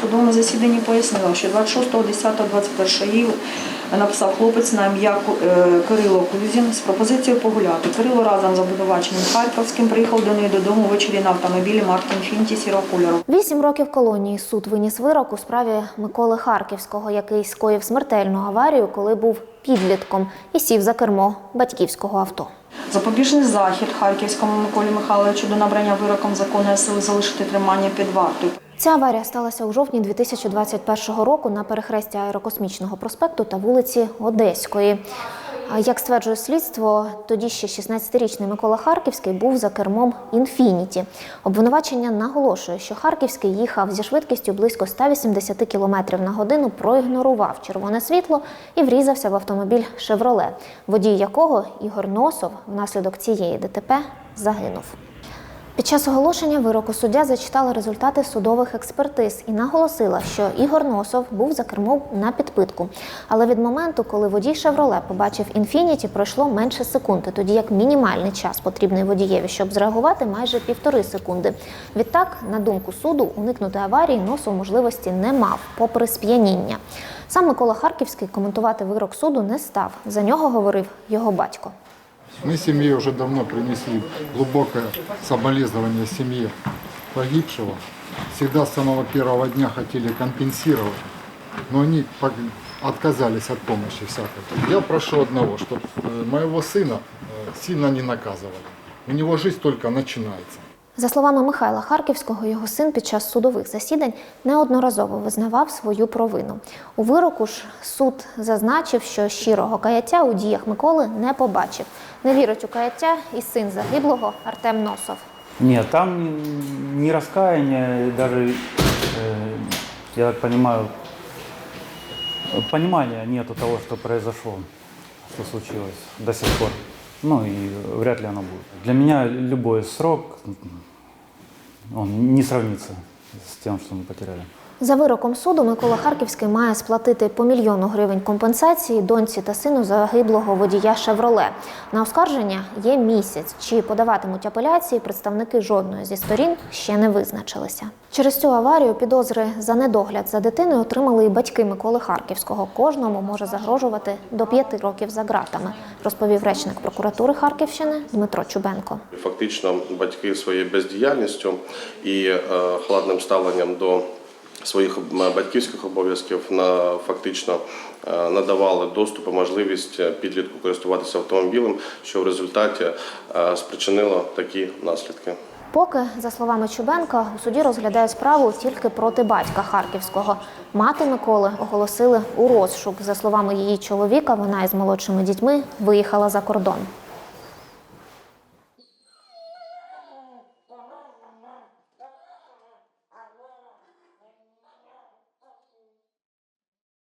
Судовому засіданні пояснила, що 26.10.21 їй написав хлопець на ім'я е, Кирило Кузін з пропозицією погуляти. Кирило разом з обвинуваченим Харківським приїхав до неї додому ввечері на автомобілі марки Інфінті сірого кольору. Вісім років колонії суд виніс вирок у справі Миколи Харківського, який скоїв смертельну аварію, коли був підлітком і сів за кермо батьківського авто. Запобіжний захід Харківському Миколі Михайловичу до набрання вироком законної сили залишити тримання під вартою. Ця аварія сталася у жовтні 2021 року на перехресті аерокосмічного проспекту та вулиці Одеської. Як стверджує слідство, тоді ще 16-річний Микола Харківський був за кермом інфініті. Обвинувачення наголошує, що Харківський їхав зі швидкістю близько 180 км на годину, проігнорував червоне світло і врізався в автомобіль Шевроле, водій якого Ігор Носов внаслідок цієї ДТП загинув. Під час оголошення вироку суддя зачитала результати судових експертиз і наголосила, що Ігор Носов був за кермом на підпитку. Але від моменту, коли водій Шевроле побачив інфініті, пройшло менше секунди, тоді як мінімальний час потрібний водієві, щоб зреагувати майже півтори секунди. Відтак, на думку суду, уникнути аварії Носов можливості не мав, попри сп'яніння. Сам Микола Харківський коментувати вирок суду не став. За нього говорив його батько. Мы семье уже давно принесли глубокое соболезнование семье погибшего. Всегда с самого первого дня хотели компенсировать, но они пог- отказались от помощи всякой. Я прошу одного, чтобы моего сына э, сильно не наказывали. У него жизнь только начинается. За словами Михайла Харківського, його син під час судових засідань неодноразово визнавав свою провину. У вироку ж суд зазначив, що щирого каяття у діях Миколи не побачив. Не вірить у каяття і син загиблого Артем Носов. Нет, там ни раскаяния, даже, э, я так понимаю, понимания нету того, что произошло, что случилось до сих пор. Ну и вряд ли оно будет. Для меня любой срок, он не сравнится с тем, что мы потеряли. За вироком суду Микола Харківський має сплатити по мільйону гривень компенсації доньці та сину загиблого водія Шевроле. На оскарження є місяць. Чи подаватимуть апеляції, представники жодної зі сторін ще не визначилися. Через цю аварію підозри за недогляд за дитиною отримали і батьки Миколи Харківського. Кожному може загрожувати до п'яти років за ґратами, розповів речник прокуратури Харківщини Дмитро Чубенко. Фактично, батьки своєю бездіяльністю і е, хладним ставленням до своїх батьківських обов'язків на фактично е, надавали доступ і можливість е, підлітку користуватися автомобілем, що в результаті е, спричинило такі наслідки. Поки, за словами Чубенка, у суді розглядають справу тільки проти батька Харківського. Мати Миколи оголосили у розшук. За словами її чоловіка, вона із молодшими дітьми виїхала за кордон.